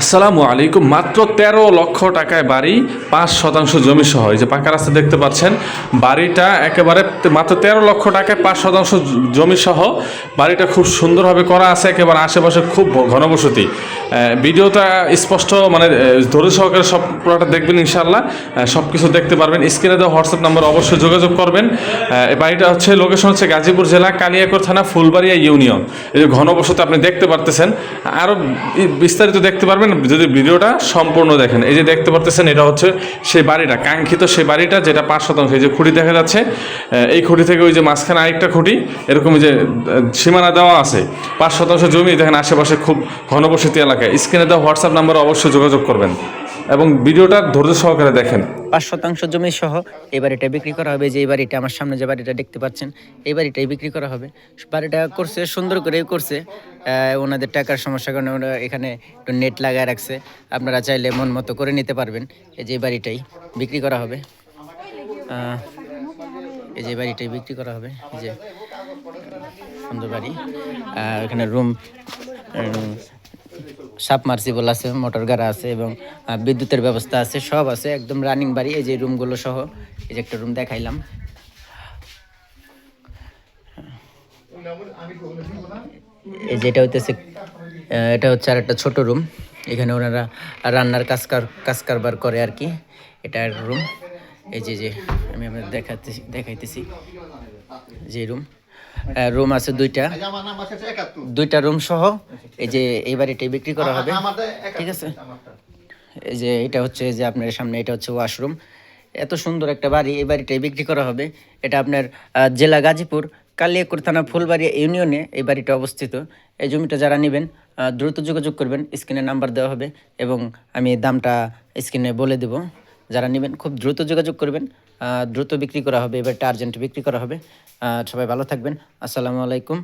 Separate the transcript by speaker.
Speaker 1: আসসালামু আলাইকুম। মাত্র তেরো লক্ষ টাকায় বাড়ি, পাঁচ শতাংশ জমি সহ। এই যে পাকা রাস্তা দেখতে পাচ্ছেন, বাড়িটা একেবারে মাত্র তেরো লক্ষ টাকায় পাঁচ শতাংশ জমি সহ। বাড়িটা খুব সুন্দরভাবে করা আছে, একেবারে আশেপাশে খুব ঘনবসতি। ভিডিওটা স্পষ্ট মানে ধৈর্য সহকারে সব পুরোটা দেখবেন ইনশাল্লাহ সব কিছু দেখতে পারবেন। স্ক্রিনে দেওয়া হোয়াটসঅ্যাপ নাম্বার অবশ্যই যোগাযোগ করবেন। এই বাড়িটা হচ্ছে, লোকেশন হচ্ছে গাজীপুর জেলা কালিয়াকৈর থানা, ফুলবাড়িয়া ইউনিয়ন। এই যে ঘনবসতি আপনি দেখতে পারতেছেন। আরও বিস্তারিত দেখতে পারবেন। যদি ভিডিওটা সম্পূর্ণ দেখেন। এই যে দেখতে পারতেছেন, এটা হচ্ছে সেই বাড়িটা, কাঙ্ক্ষিত সেই বাড়িটা, যেটা পাঁচ শতাংশ। এই যে খুঁটি দেখা যাচ্ছে এই খুঁটি থেকে ওই যে মাঝখানে আরেকটা খুঁটি, এরকম যে সীমানা দেওয়া আছে। পাঁচ শতাংশ জমি, দেখেন আশেপাশে খুব ঘনবসতি এলাকায় স্ক্রিনে দেওয়া হোয়াটসঅ্যাপ নাম্বার অবশ্যই যোগাযোগ করবেন। এবং ভিডিওটা ধৈর্য সহকারে দেখেন।
Speaker 2: পাঁচ শতাংশ জমি সহ এই বাড়িটা বিক্রি করা হবে, যে এই বাড়িটা আমার সামনে যে বাড়িটা দেখতে পাচ্ছেন, এই বাড়িটাই বিক্রি করা হবে। বাড়িটা করছে, সুন্দর করে করছে। ওনাদের টাকার সমস্যার কারণে ওরা এখানে একটু নেট লাগায় রাখছে। আপনারা চাইলে মন মতো করে নিতে পারবেন। এই যে বাড়িটাই বিক্রি করা হবে। এই যে বাড়িটাই বিক্রি করা হবে। যে সুন্দর বাড়ি। এখানে রুম সাবমার্সিবল আছে, মোটর গাড়া আছে এবং বিদ্যুতের ব্যবস্থা আছে, সব আছে, একদম রানিং বাড়ি, এই যে রুমগুলো সহ, এই যে একটা রুম দেখাইলাম। এই যে এটা হইতেছে এটা হচ্ছে আর একটা ছোট রুম এখানে ওনারা রান্নার কাজ কাজ কারবার করে আর কি, এটা রুম এই যে যে, আমি আপনাদের দেখাতেছি, দেখাইতেছি, যে রুম রুম আছে দুইটা। দুইটা রুম সহ। এই যে এই বাড়িটাই বিক্রি করা হবে। ঠিক আছে? এই যে এটা হচ্ছে যে আপনার সামনে এটা হচ্ছে ওয়াশরুম এত সুন্দর একটা বাড়ি এই বাড়িটাই বিক্রি করা হবে। এটা আপনার জেলা গাজীপুর কালিয়াকুর থানা ফুলবাড়ি ইউনিয়নে এই বাড়িটা অবস্থিত। এই জমিটা যারা নেবেন দ্রুত যোগাযোগ করবেন স্ক্রিনে নাম্বার দেওয়া হবে এবং আমি দামটা স্ক্রিনে বলে দেব। যারা নেবেন খুব দ্রুত যোগাযোগ করবেন। দ্রুত বিক্রি করা হবে এবার টার্জেন্ট বিক্রি করা হবে। সবাই ভালো থাকবেন। আসসালামু আলাইকুম।